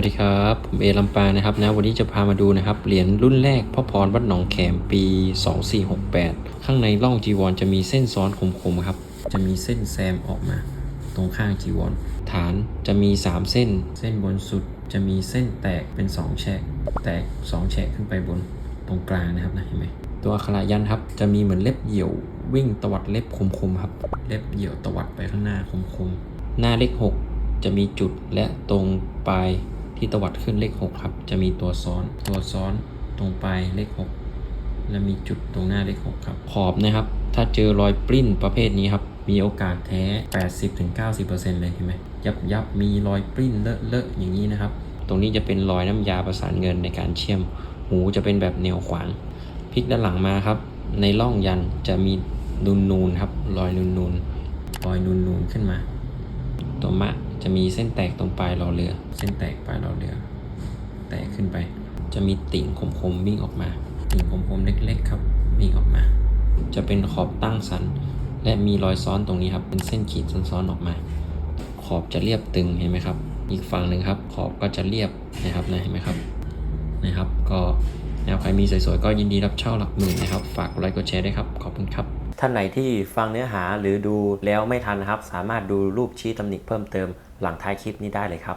วัสดีครับ ผมเอลำปางนะครับนะวันนี้จะพามาดูนะครับเหรียญรุ่นแรกพ่อพรวัดหนองแขมปี 2468 ข้างในร่องจีวรจะมีเส้นซ้อนคมๆครับ จะมีเส้นแซมออกมา ตรงข้างจีวร ฐานจะมี 3 เส้น เส้นบนสุดจะมีเส้นแตกเป็น 2 แฉก แตก 2 แฉกขึ้นไปบนตรงกลางนะครับนะเห็นไหมตัวอักขระยันต์ครับจะมีเหมือนเล็บเหยี่ยววิ่งตวัดเล็บคมๆครับ เล็บเหยี่ยวตวัดไปข้างหน้าคมๆหน้าเลข6จะมีจุดและตรงปลาย ที่ตวัดขึ้นเลข 6 ครับ จะมีตัวซ้อนตัวซ้อนตรงปลายเลข 6 และมีจุดตรงหน้าเลข 6 ครับ ขอบนะครับ ถ้าเจอรอยปริ้นประเภทนี้ครับ มีโอกาสแท้ 80-90%เลยเห็นไหมยับยับมีรอยปริ้นเลอะเลอะอย่างนี้นะครับ ตรงนี้จะเป็นรอยน้ำยาประสานเงินในการเชื่อม หูจะเป็นแบบแนวขวางพลิกด้านหลังมาครับ ในร่องยันจะมีนูนนูนๆครับรอยนูนนูนๆรอยนูนนูนๆขึ้นมา ตัวมะจะมีเส้นแตกตรงปลายรอเรือ เส้นแตกปลายรอเรือ แตกขึ้นไป จะมีติ่งคมๆวิ่งออกมา ติ่งคมๆเล็กๆครับวิ่งออกมา จะเป็นขอบตั้งสัน และมีรอยซ้อนตรงนี้ครับ เป็นเส้นขีดซ้อนๆออกมา ขอบจะเรียบตึงเห็นไหมครับ อีกฝั่งหนึ่งครับ ขอบก็จะเรียบนะครับนะเห็นไหมครับนะครับ ก็ นะครับใครมีสวยๆก็ยินดีรับเช่าหลักหมื่นนะครับ ฝากกดไลค์กดแชร์ด้วยครับ ขอบคุณครับ ท่านไหนที่ฟังเนื้อหาหรือดูแล้วไม่ทันนะครับ สามารถดูรูปชี้ตำหนิเพิ่มเติมหลังท้ายคลิปนี้ได้เลยครับ